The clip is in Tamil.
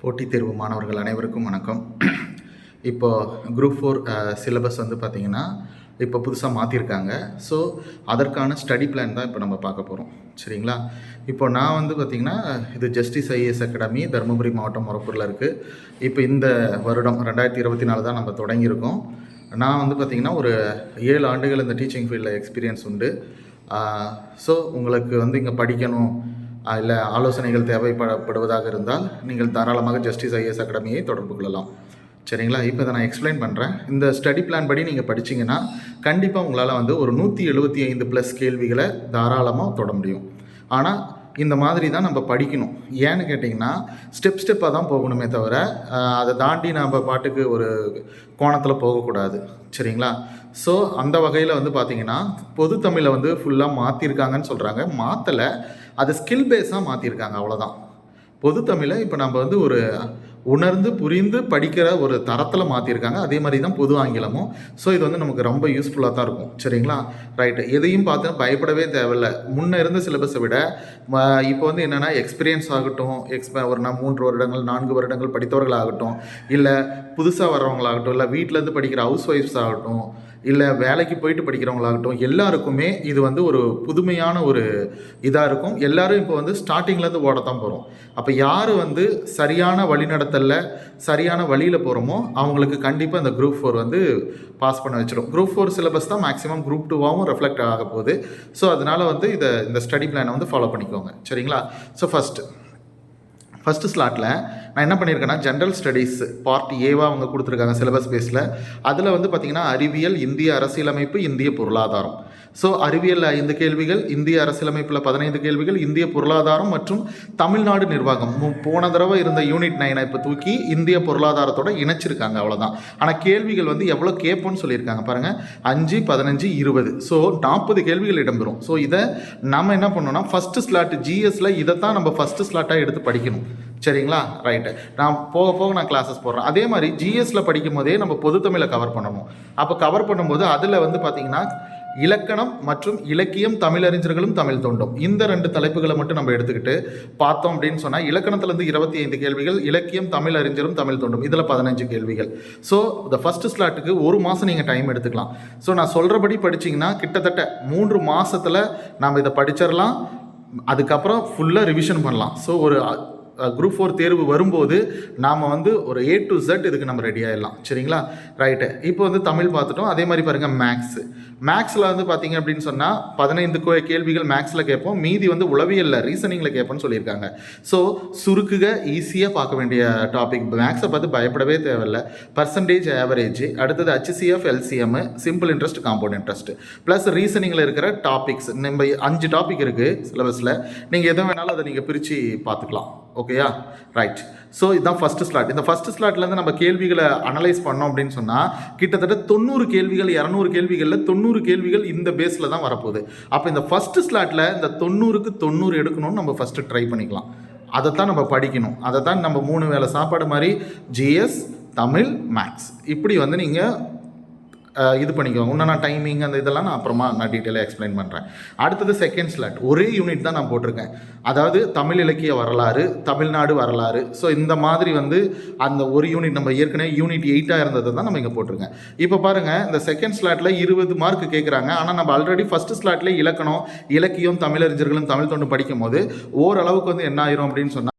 போட்டித் தேர்வு மாணவர்கள் அனைவருக்கும் வணக்கம். இப்போது குரூப் ஃபோர் சிலபஸ் வந்து பார்த்திங்கன்னா இப்போ புதுசாக மாற்றிருக்காங்க ஸோ அதற்கான ஸ்டடி பிளான் தான் இப்போ நம்ம பார்க்க போகிறோம் சரிங்களா? இப்போ நான் வந்து பார்த்திங்கன்னா இது ஜஸ்டிஸ் ஐஏஎஸ் அகாடமி தருமபுரி மாவட்டம் மொரப்பூரில் இருக்குது இப்போ இந்த வருடம் ரெண்டாயிரத்தி இருபத்தி நாலு தான் நம்ம தொடங்கியிருக்கோம். நான் வந்து பார்த்திங்கன்னா ஒரு ஏழு ஆண்டுகள் இந்த டீச்சிங் ஃபீல்டில் எக்ஸ்பீரியன்ஸ் உண்டு. ஸோ உங்களுக்கு வந்து இங்கே படிக்கணும் இல்லை ஆலோசனைகள் தேவைப்படப்படுவதாக இருந்தால் நீங்கள் தாராளமாக ஜஸ்டிஸ் ஐஏஎஸ் அகாடமியை தொடர்பு கொள்ளலாம். சரிங்களா? இப்போ இதை நான் எக்ஸ்பிளைன் பண்ணுறேன் இந்த ஸ்டடி பிளான் படி நீங்கள் படிச்சீங்கன்னா கண்டிப்பாக உங்களால் வந்து ஒரு நூற்றி எழுபத்தி ஐந்து ப்ளஸ் கேள்விகளை தாராளமாக தொட முடியும். ஆனால் இந்த மாதிரி தான் நம்ம படிக்கணும். ஏன்னு கேட்டிங்கன்னா ஸ்டெப் ஸ்டெப்பாக தான் போகணுமே தவிர அதை தாண்டி நம்ம பாட்டுக்கு ஒரு கோணத்தில் போகக்கூடாது. சரிங்களா? ஸோ அந்த வகையில் வந்து பார்த்திங்கன்னா பொது தமிழை வந்து ஃபுல்லாக மாற்றிருக்காங்கன்னு சொல்கிறாங்க மாற்றலை அது ஸ்கில் பேஸாக மாற்றிருக்காங்க அவ்வளோதான் பொது தமிழை இப்போ நம்ம வந்து ஒரு உணர்ந்து புரிந்து படிக்கிற ஒரு தரத்தில் மாற்றிருக்காங்க அதே மாதிரி தான் பொது ஆங்கிலமும். ஸோ இது வந்து நமக்கு ரொம்ப யூஸ்ஃபுல்லாக தான் இருக்கும். சரிங்களா? ரைட்டு எதையும் பார்த்து பயப்படவே தேவையில்ல. முன்னே இருந்த சிலபஸை விட இப்போ வந்து என்னென்னா எக்ஸ்பீரியன்ஸ் ஆகட்டும் எக்ஸ்ப ஒரு நான் மூன்று வருடங்கள் நான்கு வருடங்கள் படித்தவர்களாகட்டும் இல்லை புதுசாக வர்றவங்களாகட்டும் இல்லை வீட்டிலேருந்து படிக்கிற ஹவுஸ் ஒய்ஃப்ஸ் ஆகட்டும் இல்லை வேலைக்கு போயிட்டு படிக்கிறவங்களாகட்டும் எல்லாருக்குமே இது வந்து ஒரு புதுமையான ஒரு இதாக இருக்கும். எல்லாரும் இப்போ வந்து ஸ்டார்டிங்லேருந்து ஓடத்தான் போகிறோம் அப்போ யார் வந்து சரியான வழிநடத்தலில் சரியான வழியில் போகிறோமோ அவங்களுக்கு கண்டிப்பாக இந்த குரூப் ஃபோர் வந்து பாஸ் பண்ண வச்சிடும் குரூப் ஃபோர் சிலபஸ் தான் மேக்ஸிமம் குரூப் டூவாகவும் ரெஃப்ளெக்ட் ஆக போகுது. ஸோ அதனால் வந்து இதை இந்த ஸ்டடி பிளானை வந்து ஃபாலோ பண்ணிக்கோங்க. சரிங்களா? ஸோ ஃபஸ்ட்டு ஃபஸ்ட்டு ஸ்லாட்டில் நான் என்ன பண்ணியிருக்கேன்னா ஜென்ரல் ஸ்டடீஸ் பார்ட் ஏவாக அவங்க கொடுத்துருக்காங்க சிலபஸ் பேஸில் அதில் வந்து பார்த்திங்கன்னா அறிவியல் இந்திய அரசியலமைப்பு இந்திய பொருளாதாரம். ஸோ அறிவியலில் ஐந்து கேள்விகள் இந்திய அரசியலமைப்பில் பதினைந்து கேள்விகள் இந்திய பொருளாதாரம் மற்றும் தமிழ்நாடு நிர்வாகம். போன தடவை இருந்த யூனிட் நைனை இப்போ தூக்கி இந்திய பொருளாதாரத்தோட இணைச்சிருக்காங்க அவ்வளோதான் ஆனால் கேள்விகள் வந்து எவ்வளோ கேட்போன்னு சொல்லியிருக்காங்க பாருங்கள் அஞ்சு பதினஞ்சு இருபது. ஸோ நாற்பது கேள்விகள் இடம்பெறும். ஸோ இதை நம்ம என்ன பண்ணோம்னா ஃபஸ்ட்டு ஸ்லாட் ஜிஎஸ்ல இதை தான் நம்ம ஃபஸ்ட்டு ஸ்லாட்டாக எடுத்து படிக்கணும். சரிங்களா? ரைட்டு நான் போக போக நான் கிளாஸஸ் போடுறேன். அதே மாதிரி ஜிஎஸ்சில் படிக்கும் போதே நம்ம பொது தமிழை கவர் பண்ணணும். அப்போ கவர் பண்ணும்போது அதில் வந்து பார்த்தீங்கன்னா இலக்கணம் மற்றும் இலக்கியம் தமிழறிஞர்களும் தமிழ் தொண்டும். இந்த ரெண்டு தலைப்புகளை மட்டும் நம்ம எடுத்துக்கிட்டு பார்த்தோம் அப்படின்னு சொன்னால் இலக்கணத்திலிருந்து இருபத்தி ஐந்து கேள்விகள் இலக்கியம் தமிழ் அறிஞரும் தமிழ் தொண்டும். இதில் பதினஞ்சு கேள்விகள். ஸோ இந்த ஃபஸ்ட்டு ஸ்லாட்டுக்கு ஒரு மாதம் நீங்கள் டைம் எடுத்துக்கலாம். ஸோ நான் சொல்கிறபடி படிச்சீங்கன்னா கிட்டத்தட்ட மூன்று மாதத்தில் நாம் இதை படிச்சிடலாம் அதுக்கப்புறம் ஃபுல்லாக ரிவிஷன் பண்ணலாம். ஸோ ஒரு குரூப் ஃபோர் தேர்வு வரும்போது நாம் வந்து ஒரு ஏ டு ஜெட் இதுக்கு நம்ம ரெடி ஆயிடலாம். சரிங்களா? ரைட்டு இப்போ வந்து தமிழ் பார்த்துட்டோம். அதே மாதிரி பாருங்கள் மேக்ஸு மேக்ஸில் வந்து பார்த்தீங்க அப்படின்னு சொன்னால் பதினைந்து கோ- கேள்விகள் மேக்ஸில் கேட்போம். மீதி வந்து உளவியலில் ரீசனிங்கில் கேட்போம்னு சொல்லியிருக்காங்க. ஸோ சுருக்குக ஈஸியாக பார்க்க வேண்டிய டாபிக் மேக்ஸை பார்த்து பயப்படவே தேவையில்ல. பர்சன்டேஜ் ஆவரேஜ் அடுத்தது HCF LCM simple interest compound interest plus ரீசனிங்கில் இருக்கிற டாபிக்ஸ் நம்ம அஞ்சு டாபிக் இருக்குது சிலபஸில் நீங்கள் எதை வேணாலும் அதை நீங்கள் பிரித்து பார்த்துக்கலாம். ஓகேயா ரைட் ஸோ இதுதான் ஃபஸ்ட்டு ஸ்லாட் இந்த ஃபஸ்ட்டு ஸ்லாட்லேருந்து நம்ம கேள்விகளை அனலைஸ் பண்ணோம் அப்படின்னு சொன்னால் கிட்டத்தட்ட தொண்ணூறு கேள்விகள் இரநூறு கேள்விகளில் தொண்ணூறு கேள்விகள் இந்த பேஸில் தான் வரப்போகுது. அப்போ இந்த ஃபஸ்ட்டு ஸ்லாட்டில் இந்த தொண்ணூறுக்கு தொண்ணூறு எடுக்கணும்னு நம்ம ஃபஸ்ட்டு ட்ரை பண்ணிக்கலாம். அதை தான் நம்ம படிக்கணும். அதை தான் நம்ம மூணு வேளை சாப்பாடு மாதிரி ஜிஎஸ் தமிழ் மேக்ஸ் இப்படி வந்து நீங்கள் இது பண்ணிக்கோங்க. இன்னும் நான் டைமிங் அந்த இதெல்லாம் நான் அப்புறமா நான் டீட்டெயிலாக எக்ஸ்பிளைன் பண்ணுறேன் அடுத்தது செகண்ட் ஸ்லாட் ஒரே யூனிட் தான் நான் போட்டிருக்கேன். அதாவது தமிழ் இலக்கிய வரலாறு தமிழ்நாடு வரலாறு. ஸோ இந்த மாதிரி வந்து அந்த ஒரு யூனிட் நம்ம ஏற்கனவே யூனிட் எயிட்டாக இருந்ததை தான் நம்ம இங்கே போட்டிருக்கேன். இப்போ பாருங்கள் இந்த செகண்ட் ஸ்லாட்டில் இருபது மார்க் கேட்குறாங்க ஆனால் நம்ம ஆல்ரெடி ஃபஸ்ட்டு ஸ்லாட்லேயே இலக்கணம் இலக்கியம் தமிழறிஞர்களும் தமிழ் தொண்டு படிக்கும் போது ஓரளவுக்கு வந்து என்ன ஆயிரும் அப்படின்னு சொன்னால்